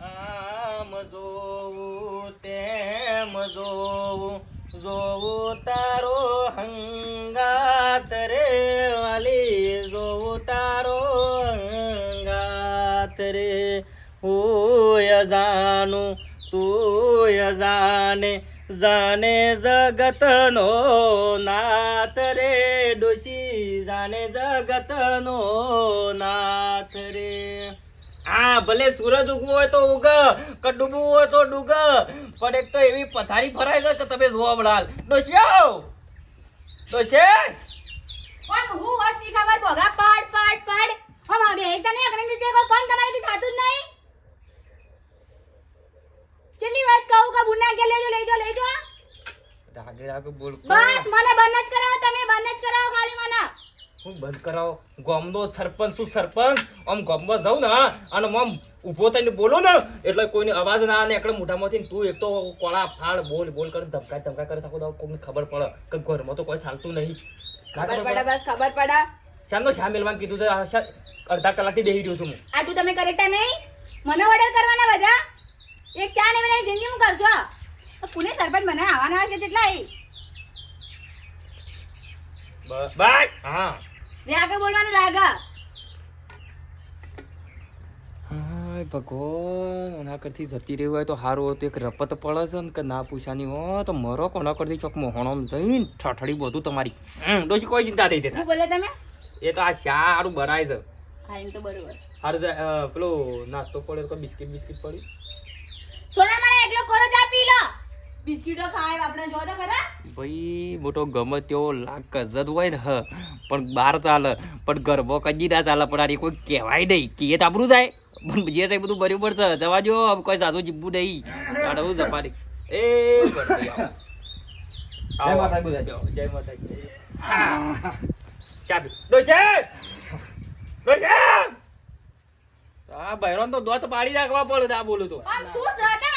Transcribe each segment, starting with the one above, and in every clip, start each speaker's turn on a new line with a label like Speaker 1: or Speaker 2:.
Speaker 1: આમ જોવું તેમ જોવું જોવું તારો હંગાત રે વાલી જોવું તારો હંગાત રે. હોય જાનું તું જાને જાને જગતનો નાથ રે. ડોશી જાને જગતનો નાથ રે. ભલે સૂરજ ઉગવું હોય તો ઉગ કે ડૂબવું હોય તો ડૂગ. પણ એક તો એવી પથારી ફરાય છે કે તમે જોવા મળાલ ડોશિયો! ડોશે
Speaker 2: પણ હું વસી ખબર ભોગા પાડ પડ પડ. હમ હવે એક તને અગ્નિ જીતે કોઈ કામ તમારાથી થાતું જ નહીં. કેટલી વાત કહું કે બુના કે લેજો લેજો લેજો
Speaker 1: રાગે રાગે બોલ
Speaker 2: બસ મને બંધ જ કરાવો તમે બંધ જ કરાવો ખાલી મને
Speaker 1: હું બંધ કરાવો. ગામનો સરપંચ શું સરપંચ? આમ ગામમાં જાઉં ને અને આમ ઊભો થઈને બોલો ને એટલે કોઈને અવાજ ના આવે એકડે મોઢામાંથી તું એક તો કોળા ફાળ બોલ બોલ કરે ધમકાય ધમકાય કરે થાકો કોઈને ખબર પડે કે ઘરમાં તો કોઈ ચાલતું નહીં.
Speaker 2: ખબર પડે બસ ખબર પડે.
Speaker 1: શાનો શા મેલવાનું કીધું છે? અડધા કલાકથી બેસી રહ્યો છું હું.
Speaker 2: આટલું તમે કરેક્ટા નહીં? મને ઓર્ડર કરવાના બધા. એક ચા ને મને જિંદગી હું કરશો? કુને પુણે સરપંચ મને આવવાના કે જેટલા એ
Speaker 1: બ- બાય! હા.
Speaker 2: રાગા બોલવાનું રાગા.
Speaker 1: ભગવાન એના કરતી જતી રહ્યું હોય તો સારું હતું એક રપત પડે છે ને કે ના પૂછાની હો તો મરો કોના કરતી ચોક મોહણમ જઈને ઠઠડી બધું તમારી. ડોશી કોઈ ચિંતા નહીં દેતા
Speaker 2: બોલે તમે?
Speaker 1: એ તો આ સારું ભરાય છે.
Speaker 2: હા એમ તો બરોબર.
Speaker 1: સારું પેલો નાસ્તો પડ્યો તો બિસ્કિટ બિસ્કિટ પડ્યું?
Speaker 2: સોના મને એકલો કોરો ચા પી લો. બિસ્કિટો ખાય આપણે જો તો ખરા?
Speaker 1: ભાઈ મોટો ગમે તેવો લાગ કજત હોય ને હ. પણ બહાર ચાલે. પણ ગરબો કદી ના ચાલે. પણ આની કોઈ કહેવાય નહીં. કીએ તો આપણું થાય. પણ જે થાય બધું ભર્યું પડશે જવા જો આમ કોઈ સાધુ જીવવું નહીં. કાઢવું જપાડી. એ.
Speaker 3: માતા
Speaker 1: જય માતા ચાબી. ડોશે ડોશે આ બહેરાન તો દોત પાડી નાખવા પડે આ બોલું તો.
Speaker 2: આમ શું છે?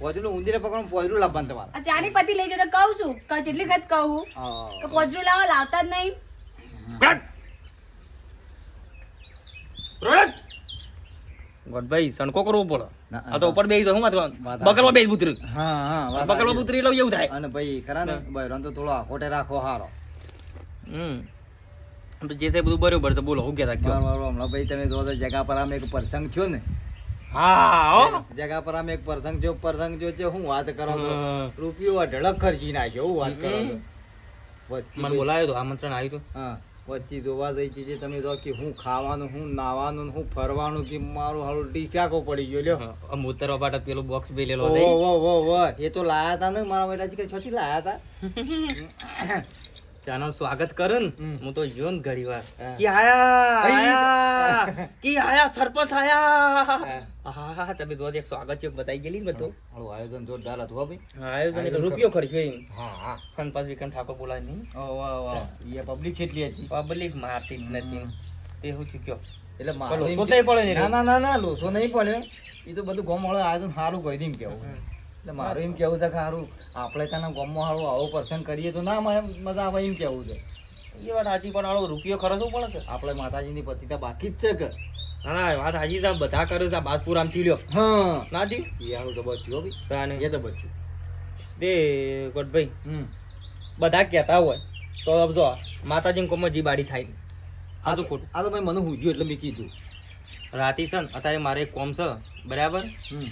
Speaker 3: પોજરું ઊંધીને પકડો પોજરું. લાવવાનું તમારે.
Speaker 2: આ ચાની પતિ લઈ જતો કહું છું. કેટલી જેટલી વખત કહું. પોજરું લાવો લાવતા જ નહીં.
Speaker 1: ગોડભાઈ સણકો કરવો પડે. આ તો ઉપર બેસી જાઉં
Speaker 3: વાત
Speaker 1: બકલમાં બેસી ઉતરી
Speaker 3: હા હા
Speaker 1: બકલમાં ઉતરી એટલે એવું થાય.
Speaker 3: અને ભાઈ ખરા ને? ભાઈ રંતો થોડો આખોટે રાખો હારો.
Speaker 1: હમ. તો જે છે બધું બરોબર છે બોલો હું કહેતા રાખ્યો
Speaker 3: બરાબર, હમણાં ભાઈ તમે જો જગા પર આમ એક પ્રસંગ થયો ને.
Speaker 1: હા હો.
Speaker 3: જગા પર આમ એક પ્રસંગ થયો. પ્રસંગ થયો છે હું વાત કરો છો રૂપિયો ઢળક ખર્ચી નાખ્યો હું વાત કરો છો વચ્ચે
Speaker 1: મને બોલાયો તો આમંત્રણ આવ્યું તો.
Speaker 3: હા. વચ્ચે જોવા જઈ છે. જે તમે જો કે હું ખાવાનું હું નાવાનું હું ફરવાનું કે મારું હારું ડીચાકો પડી ગયો. લ્યો.
Speaker 1: મૂતરવા માટે પેલું બોક્સ બી લેલો
Speaker 3: ઓ વો વો એ તો લાયા હતા ને મારા બેટા કે છોથી લાયા હતા
Speaker 1: ત્યાંનું સ્વાગત કરે હું તો જોન ઘડી વાર. કે આયા? કી આયા સરપંચ આયા
Speaker 3: હા.
Speaker 1: તમે જો એક સ્વાગત છે બતાઈ ગયેલી ને બધું.
Speaker 3: હારું આયોજન જોરદાર હતું ભાઈ.
Speaker 1: આયોજન એટલે રૂપિયો ખર્ચ્યો એમ.
Speaker 3: હા હા.
Speaker 1: અને પાછું વિક્રમ ઠાકોર બોલાય નહીં.
Speaker 3: ઓ વાહ વાહ એ પબ્લિક કેટલી હતી.
Speaker 1: પબ્લિક મારતી નથી. તે હું ચૂક્યો
Speaker 3: એટલે મારો
Speaker 1: પડે ના
Speaker 3: ના ના ના લોસો નહીં પડે. એ તો બધું ગોમ વાળો આયોજન સારું કહી દીધું કેવું એટલે મારું એમ કેવું છે કે સારું આપણે ત્યાં ગોમમાં સારું આવો પસંદ કરીએ તો ના મજા આવે એમ કેવું છે.
Speaker 1: એ વાત સાચી પણ આળો રૂપિયો ખર્ચવો પડે કે?
Speaker 3: આપણે માતાજીની પતિતા બાકી જ છે કે.
Speaker 1: ના વાત હાજી સાહેબ બધા કરે છે આ બાજપુર આમ થી લ્યો.
Speaker 3: હા.
Speaker 1: ના
Speaker 3: એ હારું તો બચ્યું હો ભાઈ.
Speaker 1: તાને
Speaker 3: એ તો બચ્યું.
Speaker 1: તે ગોડભાઈ
Speaker 3: હમ.
Speaker 1: બધા કહેતા હોય તો જો માતાજીની કોમમાં જી બાડી થાય. આ તો ખોટું.
Speaker 3: આ તો ભાઈ મને હુજ્યું એટલે મેં કીધું.
Speaker 1: રાતી છે ને અત્યારે મારે એક કોમ છે. બરાબર.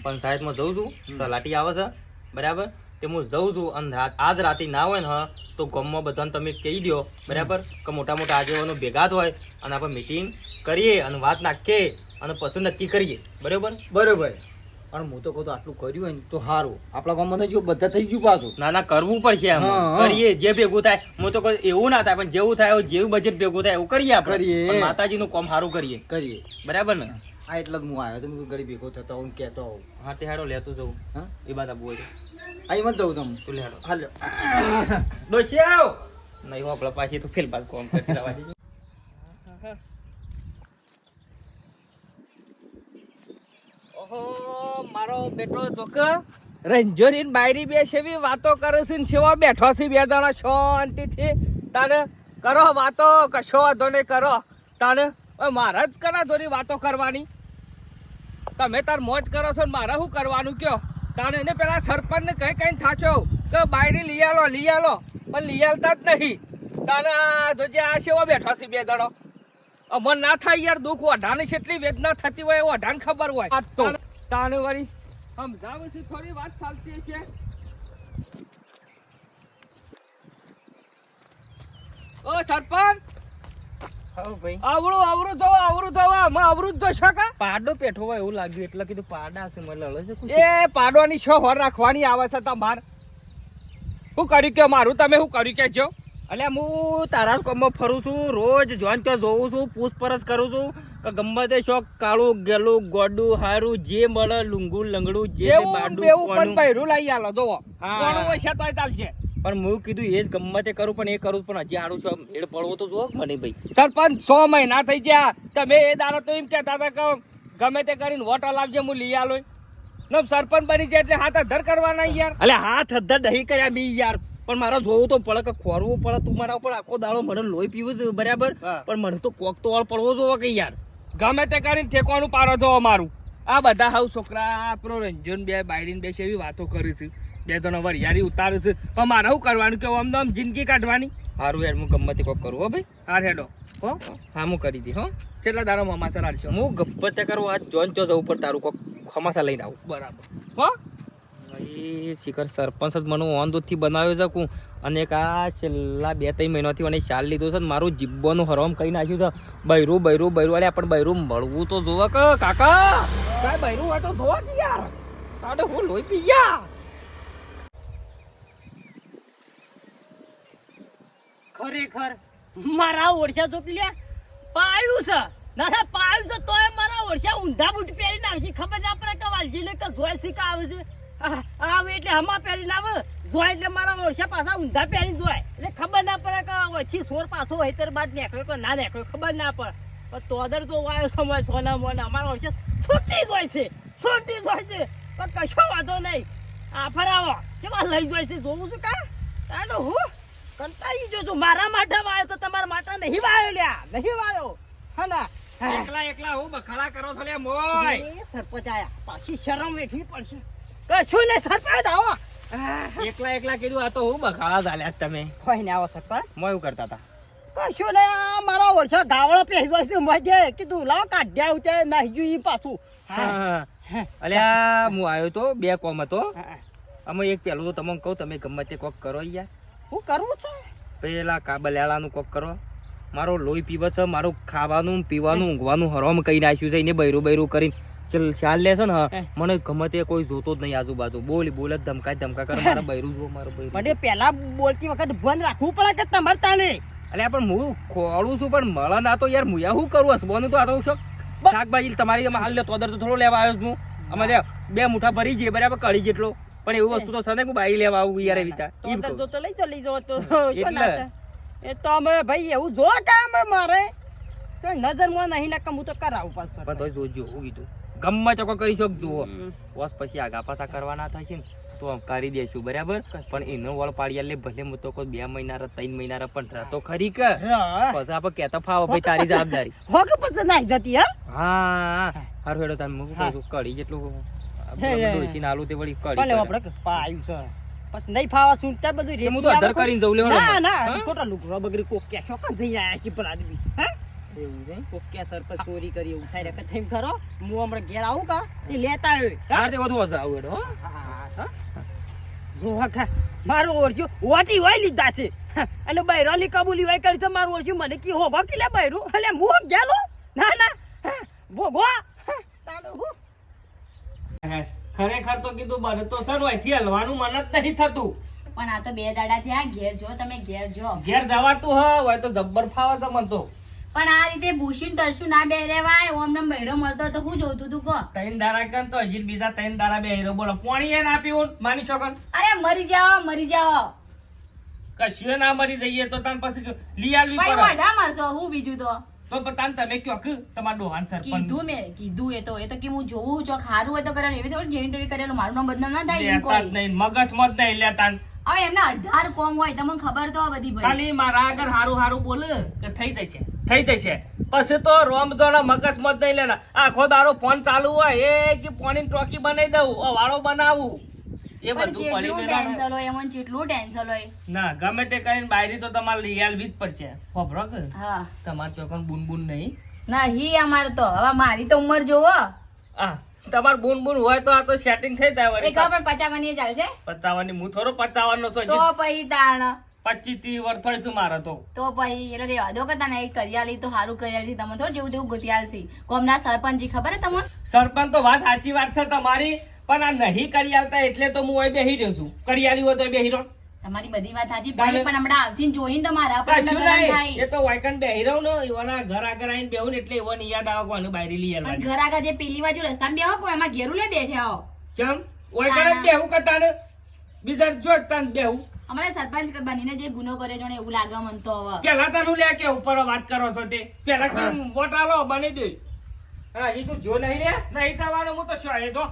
Speaker 1: પંચાયતમાં જઉં છું
Speaker 3: હમ.
Speaker 1: તો લાટી આવે છે. બરાબર? તે હું જઉં છું અને આજ રાતે ના હોય ને તો ગામમાં બધાને તમે કહી દો બરાબર? કે મોટા મોટા આગેવાનો ભેગા હોય અને આપણે મિટિંગ કરીએ અને વાત નાખીએ અને પછી નક્કી કરીએ. બરાબર?
Speaker 3: બરોબર. પણ હું તો કહું તો આટલું કર્યું હોય ને તો સારું. આપણા ગામમાં જો બધા થઈ ગયું પાછું.
Speaker 1: ના ના કરવું પડશે એમ. કરીએ જે ભેગું થાય. હું તો કહું એવું ના થાય પણ જેવું થાય જેવું બજેટ ભેગું થાય એવું કરીએ આપણે. માતાજીનું કામ સારું કરીએ.
Speaker 3: કરીએ.
Speaker 1: બરાબર ને?
Speaker 3: આ એટલે જ હું આવ્યો તો મેં ગરીબ ભેગો થતો હું કહેતો આવું.
Speaker 1: હા તે હારો લેતો જવું
Speaker 3: હા?
Speaker 1: એ બાદ આપવું હોય
Speaker 3: આ એમ જવું તમે
Speaker 1: તું લેડો
Speaker 3: હાલો.
Speaker 1: ડોસી આવ નહીં હું આપણે પાછી તો ફેલ પાસ કોમ કરતી રહેવાની
Speaker 4: ઓહો મારો બેટો જોક રંજોરીન બાયરી બે સેવી વાતો કરે છે ને સેવા બેઠો છે બે જણા શાંતિથી તાને કરો વાતો કશો વાંધો નહીં કરો. તાને મારા જ કરા થોડી વાતો કરવાની. તમે તાર મોજ કરો છો મારે શું કરવાનું કયો? તારે એને પેલા સરપંચને કઈ કઈ થાચો. કે બાયરી લઈ આલો લઈ આલો. પણ લઈ આલતા જ નહીં. તારે જોજે આ સેવા બેઠો છે બે જણો. અમર ના થાય યાર દુઃખ ઓઢાની કેટલી વેદના થતી હોય ઓઢાને ખબર હોય. તો. તાણે વળી સમજાવું છું થોડી વાત ચાલતી છે ઓ સરપંચ! આવડું આવડું જોવો આવડું જોવો અમે આવડું જ જોશો કા?
Speaker 1: પાડો પેઠો હોય એવું લાગ્યું. એટલે કીધું પાડા છે. મને લડે છે
Speaker 4: એ પાડવાની છો હોર રાખવાની આવે છે તમાર. શું કર્યું કે મારું? તમે શું કર્યું કે જો?
Speaker 1: અલ્યા હું તારા જ કામમાં ફરું છું. રોજ જોન ત્યાં જોઉં છું પૂછપરછ કરું છું. કે ગમે તે શોખ કાળું ગેલું ગોડું હારું જે મળે લુંગું લંગડું જે તે
Speaker 4: જેવું
Speaker 1: બાંડું,
Speaker 4: બેવું પણ. બૈરું લઈ આલો જોવો
Speaker 1: હા.
Speaker 4: હોય છે તોય ચાલશે.
Speaker 1: પણ હું કીધું એ જ ગમે કરું પણ એ કરું પણ હજી આડું છું ભેડ પડવો તો જો મને ભાઈ.
Speaker 4: સરપંચ છ મહિના થઈ ગયા. તમે એ દાડો તો એમ કહેતા હતા કે ગમે તે કરીને વોટ લાવજે હું લઈ આલો ને સરપંચ બની જાય એટલે હાથ અધર કરવાના યાર.
Speaker 1: એટલે હાથ અધર દહીં કર્યા મી યાર. પણ મારે જોવું તો પડે કે ખોરવું પડે તું મારા ઉપર આખો દાડો મને લોહી પીવું છે બરાબર? પણ મને તો કોક તો વાળ પડવો જોવો કે યાર.
Speaker 4: ગમે તે કરીને ઠેકવાનું પારો જોવો મારું આ બધા હાવ છોકરા આપણો રંજન બે બાયડીન બે છે એવી વાતો કરી છે. બે ત્રણ વાર યારી ઉતારું છું. પણ મારે શું કરવાનું કે આમ તો આમ જિંદગી કાઢવાની?
Speaker 1: સારું યાર હું ગમે કોક કરું હો ભાઈ.
Speaker 4: આ હેડો. હો?
Speaker 1: હા હું કરી દી હો.
Speaker 4: કેટલા તારો મામા ચલાડશો
Speaker 1: હું ગમે તે કરું આ જોન ચો જવું પર તારું કોક ખમાસા લઈને આવું.
Speaker 4: બરાબર. હો?
Speaker 1: એ શિખર સરપંચ જ મને ઓન દૂધથી બનાવ્યો છે કું. અને એક આ છેલ્લા બે ત્રણ મહિનાથી મને ચાલ લીધો છે ને મારું જીબ્બોનું હરમ કહી નાખ્યું છે. બૈરું બૈરું બૈરું અલ્યા પણ બૈરું મળવું તો જોવા કાકા. કાંઈ બૈરું હોય તો જોવા કે યાર. તાડે હું લોહી પી ગયા.
Speaker 5: ખરેખર મારા ઓરસા તો પેલા પાયું છે. ના પાયું છે તોય મારા ઓરસા ઊંધા બૂટ પહેરી નાખી. ખબર ના પડે કે વાલજીને કે જોય શીખ આવે છે. આવે એટલે હમા પહેરી નાવે જોય એટલે મારા ઓરસા પાછા ઊંધા પહેરી જોય. એટલે ખબર ના પડે કે ઓછી સોર પાછો હેતર બાદ નીકળ્યો કે ના નીકળ્યો ખબર ના પડે. પણ તોદર તો વાયો સમય સોના મોના. અમારા ઓરસા છૂટી જ હોય છે, છૂટી જ હોય છે. પણ કશો વાંધો નહીં. આ ફરાવો. કેવા લઈ જાય છે? જોવું છું કા? તાનો હું? કંટાળી જો છું. મારા માટે વાયો તો તમારા માટે નહીં વાયો લ્યા. નહીં વાયો. હના.
Speaker 1: એકલા એકલા હું બખાડા કરો છો લે મોય.
Speaker 5: એ સરપંચ આયા. પાછી શરમ વેઠવી પડશે. કશું નહીં સરપંચ આવો.
Speaker 1: એકલા એકલા કીધું આ તો હું બખાડા ચાલ્યા તમે.
Speaker 5: કોઈ ને આવો સરપંચ.
Speaker 1: મોય કરતા હતા.
Speaker 5: કશું નહીં આ મારા વર્ષો ગાવળો પહેરી ગયો છે. મજે કીધું લાવ કાઢ્યા ઉતે નાહી જુ ઈ પાછું.
Speaker 1: અલ્યા હું આવ્યો તો બે કોમ હતો. અમે એક પેલું તો તમને કહું તમે ગમે તે કોક કરો યાર.
Speaker 5: હું કરવું છે?
Speaker 1: પેલા કાબલિયાળાનું કોક કરો. મારો લોહી પીવે છે મારું ખાવાનું પીવાનું ઊંઘવાનું હરામ કઈ નાખ્યું છે એને બૈરું બૈરું કરીને. ચલ ચાલ લે છે ને મને ગમે તે કોઈ જોતો જ નહીં આજુબાજુ. બોલ બોલ જ ધમકા ધમકા કરે. મારા બૈરું જો મારું બૈરું
Speaker 5: મને પેલા બોલતી વખત બંધ રાખવું પડે કે તમારે તાણે?
Speaker 1: અલ્યા પણ હું ખોળું છું પણ મળે ના તો યાર મુયા શું કરું? હસવાનું તો આ તો શું? શાકભાજી તમારી હાલ લે તો થોડો લેવા આવ્યો છું હું. અમારે બે મુઠા ભરી જઈએ બરાબર કળી જેટલો. પણ એવું વસ્તુ તો છે ને કે હું બાઈ લેવા આવું યાર. ઈ
Speaker 5: તો. તો તો લઈ જાઓ લઈ જાઓ તો
Speaker 1: એટલે.
Speaker 5: એ તો અમે ભાઈ એવું જો કામ મારે. તો નજરમાં નહીં ના હું તો કરાવું પાછું.
Speaker 1: પણ તોય જોજો હું કીધું. ગમે ચોકો કરી શક જુઓ બસ પછી આગા પાછા કરવાના થશે ને તો કરી દેશું બરાબર? પણ એનો વળ પાડી લે ભલે હું તો કોઈ બે મહિના રે ત્રણ મહિના રે પણ રતો ખરી કે. પછી આપણે કહેતા ફાવો ભાઈ તારી જવાબદારી.
Speaker 5: હો કે પછી નાઈ જતી હા?
Speaker 1: હા હારું હેડો તમે હું કડી જેટલું
Speaker 5: હે, હે.
Speaker 1: ડોસીને આલુ તે વળી કઢી
Speaker 5: ભલે આપણે પાયું છે. પછી નહીં ફાવા સુનતા બધું
Speaker 1: તો હું તો અધર કરીને જઉં લેવડો
Speaker 5: ના ના ખોટા લુગડા બગડી કોક કે થઈ જાય છે પર આદમી. હા?
Speaker 1: એવું છે?
Speaker 5: કોક કે સરપંચ ચોરી કરી એવું થાય કે થઈને ખરો? હું હમણાં ઘેર આવું કા? એ લેતા આવ્યો. હા?
Speaker 1: હા તે બધું હશે આવું હેડો હો.
Speaker 5: હા, હા. જોવા ખા મારું ઓળખ્યું વાટી હોય લીધા છે. અને બૈરાની કબૂલી હોય કરી છે મારું ઓળખ્યું મને કી હો કે લે બૈરું? એટલે હું ગેલો? ના ના. હા, ભોગો હા, તાનો હું
Speaker 4: હે, ખરેખર તો કીધું મને તો સર અહીંથી હલવાનું મન જ નહીં થતું.
Speaker 2: પણ આ તો બે દાડા થયા ઘેર જો તમે ઘેર જો.
Speaker 4: ઘેર જવાતું હોય તો જબ્બર ફાવે તમને તો.
Speaker 2: પણ આ રીતે ભૂષણ તરશું ના બે રેવાય ઓમ નમ બહેરો મળતો તો હું જોતું તું કહો.
Speaker 4: ત્રણ દારા કન તો હજી બીજા ત્રણ દારા બે હીરો બોલો. પોણી એ ના પીવું માની છોકર
Speaker 2: અરે મરી જાઓ મરી જાઓ.
Speaker 4: કશું ના મરી જઈએ તો તને પછી
Speaker 2: ભાઈ
Speaker 4: પડે.
Speaker 2: મોઢા મારશો હું બીજું તો.
Speaker 4: તો પતાન તમે કયો કે તમારો ડોહાન સરપંચ.
Speaker 2: કીધું મે કીધું એ તો એ તો કે હું જોઉં જો ખારું હોય તો કરેલું એવી થોડી જેવી તેવી કરેલું મારું નામ બદનામ ના થાય એમ કોઈ.
Speaker 4: નહીં મગજમાં મત નહીં લેતા
Speaker 2: હવે એમના અઢાર કોમ હોય તમને ખબર તો બધી ભાઈ.
Speaker 4: ખાલી મારા આગળ હારું હારું બોલે કે થઈ જશે થઈ જશે. પછી તો રોમ મગજ મત નહીં લેના. આખો દારો ફોન ચાલુ હોય એ કે પોણી ટોકી બનાવી દઉં વાળો બનાવું. એ બધું પડી
Speaker 2: ટેન્શન હોય એમાં જેટલું ટેન્શન હોય.
Speaker 4: ના ગમે તે કરીને બાયરી તો તમારે લઈ આલવી જ પડશે. ખબરો કે?
Speaker 2: હા.
Speaker 4: તમારે તો કોણ બૂન બૂન નહીં
Speaker 2: નહીં અમારે તો. હવે મારી તો ઉંમર જોવો.
Speaker 4: આ તમારે બૂન બૂન હોય તો આ તો સેટિંગ થઈ જાય
Speaker 2: એક
Speaker 4: વળી
Speaker 2: પણ પચાવવાની ચાલશે
Speaker 4: પચાવવાની હું થોડો પચાવવાનો છું
Speaker 2: તો પછી તાણ.
Speaker 4: પચીસથી વર્ષ થોડી શું મારે તો.
Speaker 2: તો પછી એટલે રેવા દો કે તને કરિયાલી તો સારું કરિયાલી તમે થોડું જેવું તેવું ગોતિયાલસી કોમના સરપંચજી ખબર હે તમને?
Speaker 4: સરપંચ તો વાત સાચી વાત છે તમારી. પણ આ નહીં કરી આવતા એટલે તો હું બેહી રહ્યો છું. કરી આલી હોય તો બેહી રહ્યો
Speaker 2: તમારી બધી વાત સાચી. ભાઈ પણ હમણાં આવશે જોઈને તો પર
Speaker 4: કશું
Speaker 2: ગરમ
Speaker 4: નહીં.
Speaker 2: થાય.
Speaker 4: એ તો વાયકન બેહી રહ્યો ને એવાના ઘર આગળ આવીને બેહું ને એટલે એવાની યાદ આવે કોને બાયરી લઈ
Speaker 2: પણ ઘર આગળ જે પેલી બાજુ રસ્તામાં બેહો કોઈ એમાં ઘેરું લે બેઠ્યા હો?
Speaker 4: ચમ? વાયકન જ બેહું ને બીજા જો તાન બેહું.
Speaker 2: અમારે સરપંચ બનીને જે ગુનો કર્યો છે ને એવું લાગે મને તો હવે.
Speaker 4: પેલા તારું લે કે ઉપર વાત કરો છો તે? પેલા વોટ આલો બની દે.
Speaker 1: હા એ તું જો નહીં લે
Speaker 4: નહીં થવાનું હું તો શું એ તો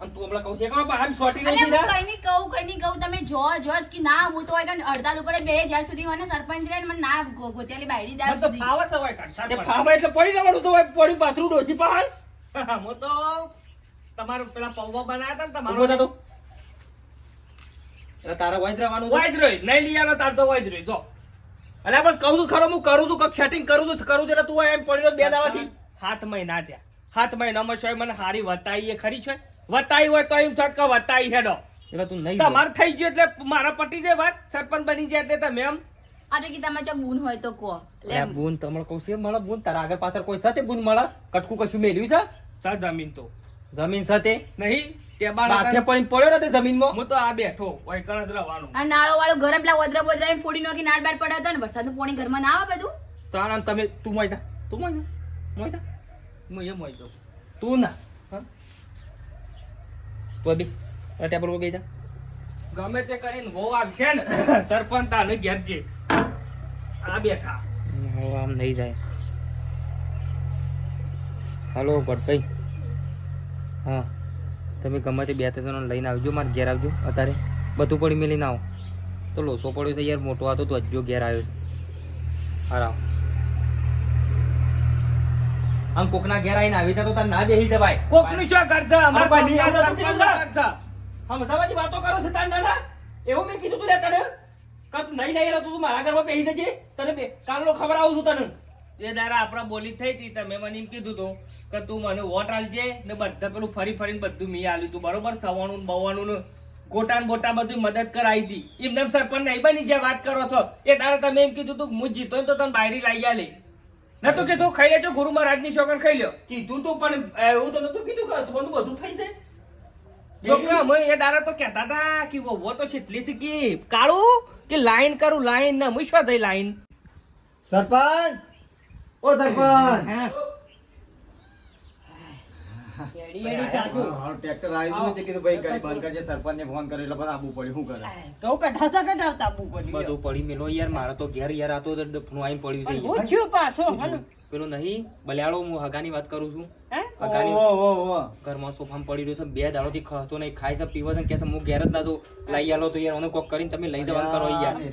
Speaker 1: અને તું હમણાં કહું છે કે બહાર સોટી
Speaker 2: અલે
Speaker 1: નહીં
Speaker 2: કઈ નહીં કહું કઈ નહીં કહું તમે જો જો કે ના હું તો હોય અડધા ઉપર બે હજાર સુધી મને સરપંચ રહે ને મને ના ગોતિયાલી બાયડી
Speaker 4: મને તો ફાવે છે વાયકન
Speaker 1: તે એટલે પડી રહેવાનું તો પડી પાથરું ડોસી પહાડ
Speaker 4: હું તો તમારું પેલા પૌવા બનાવ્યા હતા ને તમારો
Speaker 1: તું. તારે વાંચ રહેવાનું છે.
Speaker 4: વાજ નહીં લઈ તાર તો વાજ રહ્યો જો.
Speaker 1: અલ્યા પણ કહું છું ખરો હું કરું છું કંઈક સેટિંગ કરું છું કરું છું તું એમ પડી બે દાવાથી
Speaker 4: હાથ મહિના થયા. હાથ મહિનામાં શોય મને હારી વતાઈ એ ખરી છે વતાઈ હોય તો એમ થાય કે વતાઈ હેડો.
Speaker 1: એટલે તું નહીં
Speaker 4: તમારે થઈ ગયું એટલે મારા પટી જાય વાત સરપંચ બની જાય એટલે તમે એમ?
Speaker 2: અરે તો કે તમે જો ગુણ હોય તો કો લે
Speaker 1: અલ્યા બૂન તમને કહું છે મળે બૂન તારા આગળ પાછળ કોઈ સાથે બૂન મળે? કટકું કશું મેલ્યું છે?
Speaker 4: સા જમીન તો?
Speaker 1: જમીન સાથે?
Speaker 4: નહીં
Speaker 1: માથે. પડીને પડ્યો ને જમીનમાં?
Speaker 4: હું તો આ બેઠો હોય કણ જ રહેવાનું.
Speaker 2: આ નાળો વાળો ગરમ પેલા વદરા બોદરા એમ ફોડી નાખી નાળ બાર પડ્યો હતો ને વરસાદનું પાણી ઘરમાં ના આવે બધું?
Speaker 1: તો આનંદ તમે તું મોય તું મોય જા. મોય જા.
Speaker 4: એમ હોય જાઉં.
Speaker 1: તું ના. તું ટેબલ પર બેસી જા
Speaker 4: ગમે તે કરીને વહુ આવશે ને સરપંચ તાને ઘેર જે આ બેઠા.
Speaker 1: હવે આમ નહીં જાય. હલો ભટભાઈ હા તમે ગમે તે બે ત્રણ લઈને આવજો મારે ઘેર આવજો અત્યારે. બધું પડી મેલીને આવો. તો લોસો પડ્યો છે યાર મોટો હતો તો હજુ ઘેર આવ્યો છે. હાર આમ કોકના ઘેર આવીને આવી તો તાર ના બેસી જવાય.
Speaker 4: કોકનું શું છે? અમારા
Speaker 1: નહીં. હા મજામાંથી વાતો કરો છે તાર નાના? એવું મેં કીધું તું લે તને. કે તું નહીં લઈ રહ્યો તું મારા ઘરમાં બેસી જજે. તને કાલનો ખબર આવું છું તને.
Speaker 4: એ દારા આપણા બોલી થઈ હતી. તમે મને એમ કીધું હતું કે તું મને વોટ આલજે ને બધા પેલું ફરી ફરીને બધું મેં આલ્યું તું બરોબર? સવાણું ને બવાણું ને ગોટા બોટા બધું મદદ કરાવી હતી એમને સર સરપંચ નહીં બની જે વાત કરો છો. એ દારા તમે એમ કીધું તું હું જીતો તો તને બાયરી લાવી આલે. નતું કીધું? ખાઈ લેજો ગુરુ મહારાજની શોગન ખાઈ લ્યો.
Speaker 1: કીધું તું પણ એવું તો નતું કીધું કે બધું બધું થઈ જાય?
Speaker 4: તો અમે એ દાડા તો કહેતા હતા કે વહુઓ તો કેટલી શીખી કાળું કે લાઈન કરું લાઈન? ને મુશ્વા થઈ લાઈન?
Speaker 3: સરપંચ! ઓ સરપંચ! ટ્રેક્ટર આવી ગયું છે કીધું ભાઈ ગાડી બંધ કરજે સરપંચને ફોન કર્યો એટલે બધા આબુ પડ્યું શું કરે?
Speaker 5: કહું કઢાવતા કઢાવતા આબુ પડ્યું.
Speaker 1: બધું પડી મેલો યાર મારે તો ઘેર યાર આતો તો આઈને પડ્યું છે
Speaker 5: પાછો હાલો.
Speaker 1: પેલું નહીં બલ્યાળો હું હગાની વાત કરું છું? હગાની. ઘરમાં સોફામાં પડી રહ્યો છે બે દાડોથી ખાતો નહીં ખાય છે પીવો છે કે છે હું ઘેર જ ના તો લઈ આલો તો યાર ઓને કોક કરીને તમે લઈ જવાનું કરો યાર
Speaker 3: આવી.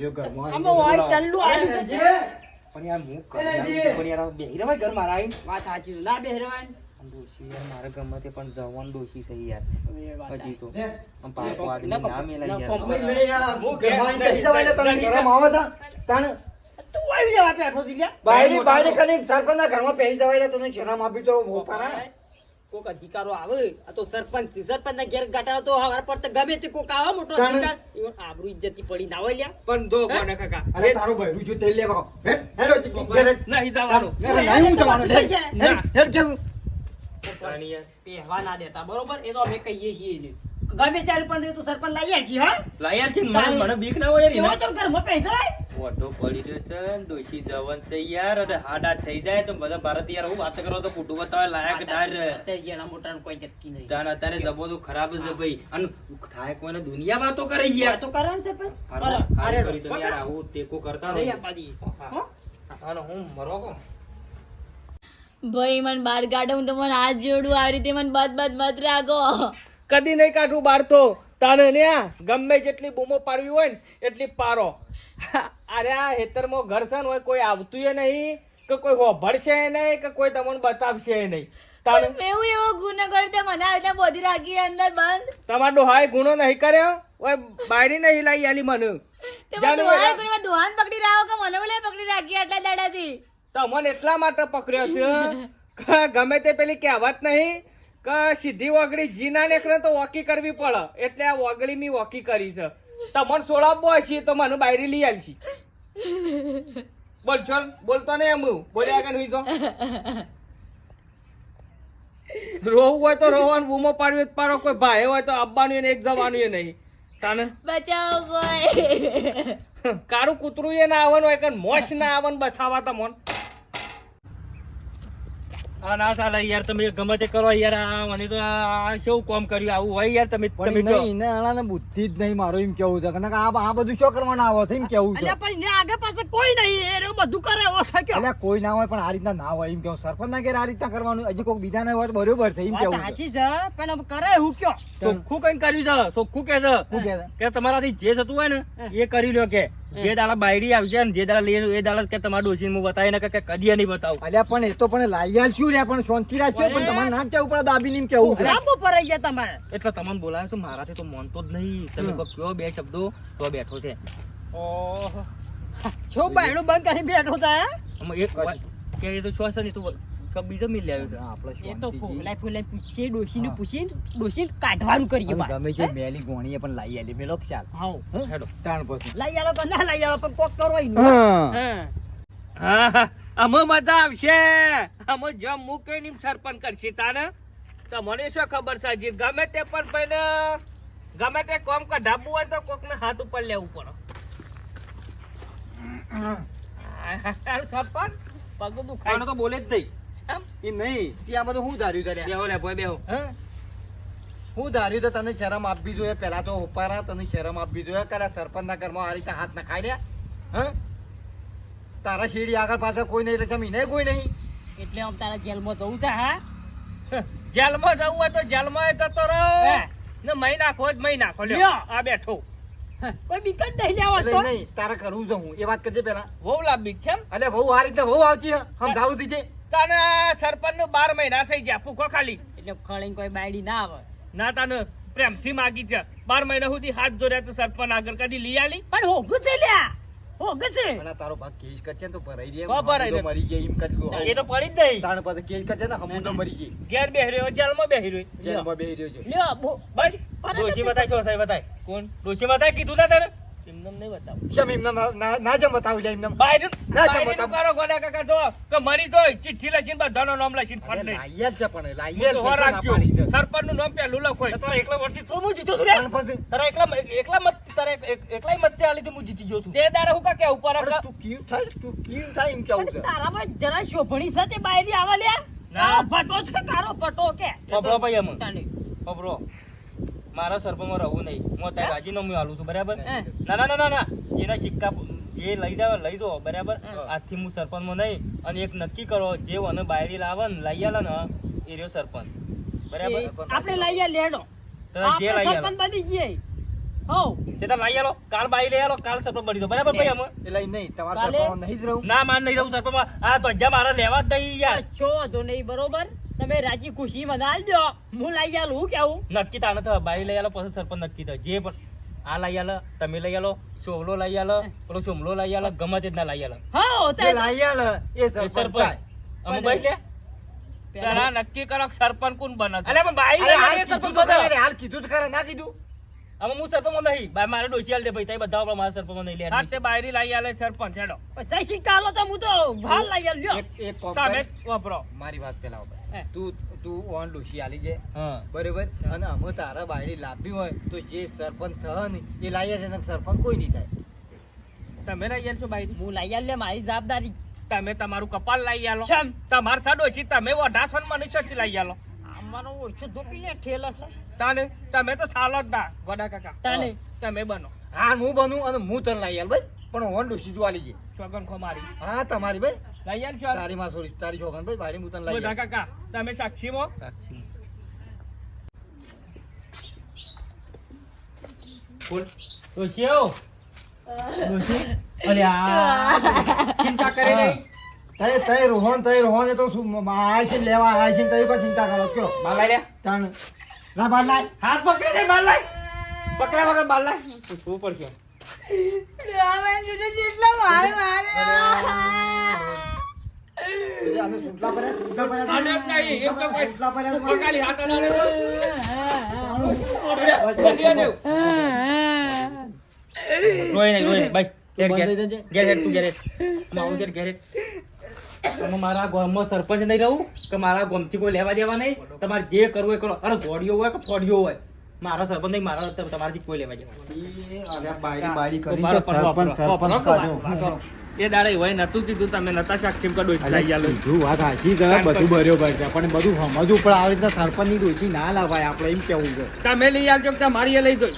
Speaker 1: પણ યાર હું. પણ યાર બેહી રહેવાય ઘર મારા આઈને.
Speaker 5: વાત સાચી ના
Speaker 1: યાર મારા ગમે તે પણ જવાન ડોશી છે યાર હજી તો આમ પાકો આદમી
Speaker 5: ના,
Speaker 1: ના યાર
Speaker 3: અમે બે યાર
Speaker 4: હું
Speaker 3: ઘરમાં
Speaker 4: ઘેર
Speaker 3: જવાય તને શરમ આવે છે? તાણે
Speaker 5: આવી જવા બેઠો હતી લ્યા.
Speaker 3: બાયડી બાયરી કરીને સરપંચના ઘરમાં પહેરી જવાય એટલે તને શરમ આપી તો મોપારા.
Speaker 5: કોક અધિકારો આવે આ તો સરપંચ સરપંચ ના ઘેર ગાટા તો હવાર પર તો ગમે તે કોક આવા મોટો. અધિકાર ઈવન આબરૂ ઇજ્જત પડી ના હોય લ્યા
Speaker 4: પણ દો કોને કાકા
Speaker 3: અરે તારો બૈરું જો તેલ લેવા હે હેડ,
Speaker 4: નહીં જવાનો
Speaker 3: નહીં હું જવાનો, હેડ, હેડ, કેમ?
Speaker 1: તાણી યાર.
Speaker 5: પહેવા ના દેતા બરોબર એ તો અમે કહીએ છીએ ને. ગમે ત્યારે પણ તો સરપંચ લાવી છીએ હા?
Speaker 1: લઈ છે મને મને બીક ના હોય યાર
Speaker 5: તો
Speaker 1: એના.
Speaker 5: તો ઘરમાં
Speaker 1: ઓટો પડી રહ્યો છે ને ડોશી જવાન છે યાર અને હાડા થઈ જાય તો બધા ભારત યાર હું વાત કરો તો કુટુંબ બતાવે લાયક ડાર.
Speaker 5: જેના મોટાને કોઈ જતી નહીં.
Speaker 1: તાન અત્યારે જબો તો ખરાબ છે ભાઈ. અને થાય કોઈને દુનિયા વાતો કરે યાર.
Speaker 5: તો કરે છે
Speaker 1: પણ.
Speaker 5: અરે,
Speaker 1: કરી તમે યાર આવું ટેકો કરતા રહો.
Speaker 5: યાર આપવા હા.
Speaker 1: અને હું મરો કો
Speaker 2: ભાઈ મને બાર ગાડો હું તમારે હાથ જોડું. આવી રીતે મને બદ બદ મત રાખો
Speaker 4: કદી નહીં કાઢું બાર તો તાને ન્યા ગમે જેટલી બૂમો પાડવી હોય ને એટલી પારો અરે આ હેતરમાં ઘર છે ને હોય કોઈ આવતું નહીં કે કોઈ હોભળશે નહીં કે કોઈ તમને બતાવશે નહીં.
Speaker 2: મેં એવું એવો ગુનો કર્યો તે મને એટલે બોધી રાખી અંદર બંધ.
Speaker 4: તમારો ડોહાએ ગુનો નહીં કર્યો? ઓય બાયરી નહીં લાવી આલી મને.
Speaker 2: દુહાન પકડી રાખો કે મને બોલે પકડી રાખી આટલા દાડાથી?
Speaker 4: તમને એટલા માટે પકડ્યો છે? ગમે તે પેલી કહેવત નહીં કે સીધી વગડી જીના ના તો વોકી કરવી પડે. એટલે આ વગડી મી વોકી કરી છે. તમને સોળાવવો હશે તો મને બાયરી લઈ આલશી. બોલ ચલ બોલતો ને એમ બોલ્યા કે નહીં જો. રોવું હોય તો રોવાનું બૂમો પાડવી પાડો. કોઈ ભાઈ હોય તો આપવાનું ને એક જવાનું એ નહીં. તાને?
Speaker 2: બચાવ કોઈ.
Speaker 4: કારું કૂતરું એ ના આવવાનું હોય કે મોશ ના આવવાનું બસાવા તમોન.
Speaker 1: આ ના સાલા યાર તમે ગમે તે કરો યાર આ મને તો આ શું કામ કર્યું? આવું હોય યાર તમે તમે
Speaker 3: નહીં ને આને બુદ્ધિ જ નહીં મારું એમ કેવું છે. કે આ આ બધું શું કરવાનું આવો છે એમ કેવું છે?
Speaker 5: અલ્યા પણ ને આગળ પાછળ કોઈ નહીં એ રહ્યો બધું કરે એવો છે કે
Speaker 3: એટલે કોઈ ના હોય પણ આ રીતના ના હોય એમ કેવું સરપંચ ના ઘેર આ રીતના કરવાનું. હજી કોઈ બીજા ના હોય તો બરોબર છે એમ કેવું
Speaker 5: સાચી છે પણ કરે હું કયો?
Speaker 1: સોખું કઈ કર્યું છે સોખું કે છે? કે તમારાથી જે થતું હોય ને એ કરી લો કે. જે દાડા બાયડી આવશે ને જે દાડા લઈ એ દાડા કે તમારા ડોસી હું બતાવી ને કે કદી નહીં બતાવું.
Speaker 3: અલ્યા પણ એ તો પણ લાયાલ છું રે પણ શાંતિ રાખજો પણ તમારે ના જવું પડે દાબીને એમ કેવું? છે
Speaker 5: ઉપર પરાઈ ગયા તમારે.
Speaker 1: એટલે તમને બોલાવે છે મારાથી તો મોનતો જ નહીં. તમે કહો કયો બે શબ્દો તો બેઠો છે.
Speaker 5: ઓહો. છો બાયણું બંધ કરીને બેઠો તા?
Speaker 1: એક કે એ તો શ્વાસ નહીં તું બીજો મિલ આવ્યો છે.
Speaker 3: આપણે
Speaker 5: એ તો. ફૂલાઈ ફૂલાઈ પૂછીએ ડોશીને. પૂછીને ડોશીને કાઢવાનું કરીએ બા
Speaker 3: ગમે જે મેલી ગોણીએ પણ લાઈ આલી મેલો ખ્યાલ હા?
Speaker 1: હેડો.
Speaker 3: તાણ પછી.
Speaker 5: લઈ આલો તો ના લઈ આલો પણ કોક કરો એનું.
Speaker 3: હા.
Speaker 4: અમે મજા આવશે. અમે જમ મૂકે ની સરપંચ કરશે તાને તો મને શું ખબર છે? જે ગમે તે પણ ભાઈને ગમે તે કોમ કઢાવવું હોય તો કોકને હાથ ઉપર લેવું પડે. આ પગ દુખાય
Speaker 1: તો બોલે જ નહીં.
Speaker 4: એમ?
Speaker 3: એમ નહીં. ત્યાં બધું હું ધાર્યું છે
Speaker 1: બેહો લે ભાઈ બેહો.
Speaker 3: હે? હું ધાર્યું તો તને શરમ આપવી જોઈએ. પેલા તો ઉપારા તને શરમ આપવી જોઈએ. કરે સરપંચ ના ઘરમાં આ રીતે હાથ નખાઈ રહ્યા હે? તારા શેરડી આગળ પાછળ કોઈ નહીં એટલે જમીને કોઈ નહીં.
Speaker 5: એટલે આમ તારા જેલમાં જવું છે હા?
Speaker 4: જેલમાં જવું હોય તો જેલમાં જતો રહો. ને મહી નાખો જ મહી નાખો. લ્યો
Speaker 5: લ્યો.
Speaker 4: આ બેઠો.
Speaker 5: કોઈ બીક જ નહીં લેવા તો?
Speaker 3: નહીં તારે કરવું છે હું એ વાત કરજે પેલા
Speaker 4: બહુ લાંબી છે
Speaker 3: એટલે બહુ આ રીતે વહુ આવતી હે સમજાવું દીજે
Speaker 4: તને સરપંચનું બાર મહિના થઈ ગયા ભૂખો ખાલી.
Speaker 5: એટલે ખળી કોઈ બાયડી ના આવે.
Speaker 4: ના તને પ્રેમથી માગી છે. બાર મહિના સુધી હાથ જોડ્યા તો સરપંચ આગળ કદી લઈ આલી?
Speaker 5: પણ હોગું છે લ્યા.
Speaker 3: તારો ભાગ કેસ કરશે તો ભરાઈ દે
Speaker 4: ભરાઈ દે.
Speaker 3: મરી જાય એમ
Speaker 1: એ તો પડી જ નહીં.
Speaker 3: તાણ પાસે કેસ કરશે ને મરી જાય.
Speaker 4: ઘેર બેહી રહ્યો જેલમાં બેહી રહ્યો.
Speaker 3: જેલમાં બેહી રહ્યો છે.
Speaker 5: લ્યો
Speaker 4: બસ.
Speaker 1: ડોશી બતાય છો સાહેબ બતાય.
Speaker 4: કોણ?
Speaker 1: ડોશી બતાય કીધું ના તને?
Speaker 4: એમને નહીં બતાવું.
Speaker 3: કેમ એમને ના- ના- ના લે એમને?
Speaker 4: બાયરું
Speaker 3: ના,
Speaker 4: બાયરું
Speaker 3: બતાવ.
Speaker 4: કરો ગોડા કાકા જો કે મરી તો ચિઠ્ઠી લખીને બધાનો નામ લખીને ફટ લઈ.
Speaker 3: લાયલ છે પણ લાયલ
Speaker 4: તો
Speaker 3: છે
Speaker 4: હો
Speaker 3: ના પાડી છે.
Speaker 4: સરપંચનું નામ પેલું લખો.
Speaker 1: તારા એકલા વર્ષથી થોડું હું જીત્યો છું લે તારા એકલા એકલા મત તારા એકલાય મત આલી થી હું જીતી ગયો છું.
Speaker 4: તે દાડે હું કા કે ઉપર
Speaker 3: તું કેમ થાય તું કેમ થાય એમ કેવું છે.
Speaker 5: તારામાં જરા શોભણી છે બાયરી આવા લ્યા?
Speaker 4: ના.
Speaker 5: છે તારો ભટો કે?
Speaker 1: ભાઈ એમ. મારા સરપંચમાં રહું નહીં. હું તારે રાજીનામું આલું છું બરાબર? ના ના ના ના જેના સિક્કા જે લઈ જાવ લઈ જાઓ બરાબર? આજથી હું સરપંચમાં નહીં. અને એક નક્કી કરો જે મને બાયરી લાવે ને લઈ આલે ને એ રહ્યો સરપંચ. બરાબર?
Speaker 5: આપણે લઈ આ લેડો.
Speaker 1: જે લઈ
Speaker 5: સરપંચ બની જઈએ હો
Speaker 1: તે તો લઈ આલો. કાલ બાઈ લઈ આલો કાલ સરપંચ બની જાઓ. બરાબર ભાઈ અમે
Speaker 3: એટલે નહીં તમારા? સરપંચ નહીં જ રહું.
Speaker 1: ના માન નહીં રહું સરપંચમાં. આ તો જ્યાં મારા લેવા જ નહીં યાર.
Speaker 5: છો તો નહીં બરોબર? તમે રાજી ખુશી મને આલ દો. હું લઈ આલું હું કેવું?
Speaker 1: નક્કી તાને તો બાઈ લઈ આલો પછી સરપંચ નક્કી થાય. જે પણ આ લઈ આલો તમે લઈ આલો ચોવલો લઈ આલો પેલો ચોમલો લઈ આલો ગમે તે જ ના લઈ આલો.
Speaker 5: હા
Speaker 3: તે લઈ આલો
Speaker 1: એ
Speaker 3: સરપંચ.
Speaker 1: અમે બાઈ લે?
Speaker 4: પેલા નક્કી કરો સરપંચ કોણ બને
Speaker 1: અલે પણ બાઈ
Speaker 3: હાલ કીધું તો હાલ કીધું તો ખરા, ના કીધું?
Speaker 1: અમે હું સરપંચ નહીં. ભાઈ મારે ડોસી આલ દે ભાઈ. તઈ બધા આપણા મારા સરપંચ નહીં
Speaker 4: લેવા તે બાયરી લઈ આલે સરપંચ હેડો.
Speaker 5: પૈસા સિક્કા આલો તો હું તો ભાલ લઈ આલ લ્યો.
Speaker 3: એક એક
Speaker 4: તમે વાપરો.
Speaker 3: મારી વાત પેલા ઉપર. તું તું ઓન ડોસી આલી જે બરોબર? અને અમે તારા બાયરી લાભી હોય તો જે સરપંચ થયો ને એ લાયા આલે ને સરપંચ કોઈ નહીં થાય.
Speaker 4: તમે લઈ છો બાયરી?
Speaker 5: હું લઈ આલ લે મારી જવાબદારી.
Speaker 4: તમે તમારું કપાલ લઈ આલો.
Speaker 5: તમાર
Speaker 4: તમાર છાડો તમે વઢાસન મનુષ્યથી લઈ આલો.
Speaker 5: અમારો ઓછો ધોપી લે ઠેલો છે
Speaker 4: તાને તમે તો સાલો જ ના વડા કાકા.
Speaker 5: તાને.
Speaker 4: તમે બનો.
Speaker 3: હા હું બનું અને હું તને લઈ આલ ભાઈ. પણ ઓન ડોશી જો આલી જે
Speaker 4: ચોગન ખો મારી.
Speaker 3: હા તમારી ભાઈ.
Speaker 4: લઈ આલ છો
Speaker 3: તારી માં સોરી તારી છોકરાને ભાઈ. ભાઈ હું તને લઈ
Speaker 4: બધા કાકા તમે સાક્ષી મો બોલ. ડોશીઓ અરે આ ચિંતા કરે નહીં.
Speaker 3: તય તય રોહન તય રોહન એ તો શું આય છે લેવા આય છે ને તય કોઈ ચિંતા કરો કયો?
Speaker 1: બાર લાઈ લે.
Speaker 3: તાણ. ના બાર લાય.
Speaker 1: હાથ પકડી દે બાર લાઈ પકડા વગર બાર શું પર પડશે?
Speaker 2: રામેન જોજે જેટલા મારે મારે.
Speaker 3: અમે સુટલા પડ્યા સુટલા પડ્યા
Speaker 4: આને જ નહીં, એમ તો કોઈ
Speaker 3: સુટલા પડ્યા
Speaker 4: ઉપર ખાલી હાથ અડાડે તો.
Speaker 1: રોય નહીં રોય નહીં. બસ
Speaker 3: જજે.
Speaker 1: ઘેર હેડ તું ઘેર હેડ. મારું ઘેર ઘેર હેડ. તમે મારા ગામમાં સરપંચ નહીં રહું કે મારા ગામથી કોઈ લેવા દેવા નહીં? તમારે જે કરવું એ કરો. અરે ઘોડીઓ હોય કે ફોડીઓ હોય? મારા સરપંચ નહીં મારા તમારાથી કોઈ લેવા દેવા
Speaker 3: કરી સરપંચ સરપંચ.
Speaker 4: એ દાડે હોય નતું કીધું તમે નતા સાક્ષી કડો
Speaker 3: કીધું વાત સાચી છે, બધું બરોબર છે પણ બધું સમજવું પણ આવી રીતના સરપંચની ડોચી ના લાવાય આપણે એમ કેવું છે?
Speaker 4: તમે લઈ આવજો કે મારી લઈ જોઈ.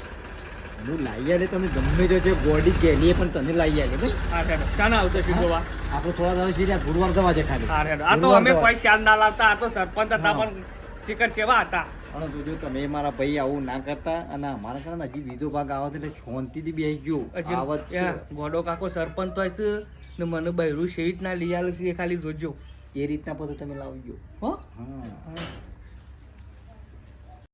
Speaker 3: હું લાવી આલે તને ગમે તો છે બોડી કેલીએ પણ તને લાવી આલે ભાઈ.
Speaker 4: હા હેડો. શાના આવતો છે જોવા
Speaker 3: આપણે થોડા દાડા સીધા ગુરુવાર જવા છે ખાલી.
Speaker 4: હા હેડો. આ તો અમે. કોઈ શાન ના લાવતા આ તો સરપંચ હતા પણ શિખર સેવા હતા.
Speaker 3: પણ જોજો તમે મારા ભાઈ આવું ના કરતા અને અમારા કારણે હજી બીજો ભાગ આવત એટલે શાંતિથી બેસી ગયો. આવત
Speaker 4: ગોડો કાકો સરપંચ તો હશે ને મને બૈરું શેવિત ના લઈ આલે છે ખાલી જોજો.
Speaker 3: એ રીતના પછી તમે લાવજો
Speaker 4: હો.
Speaker 3: હા.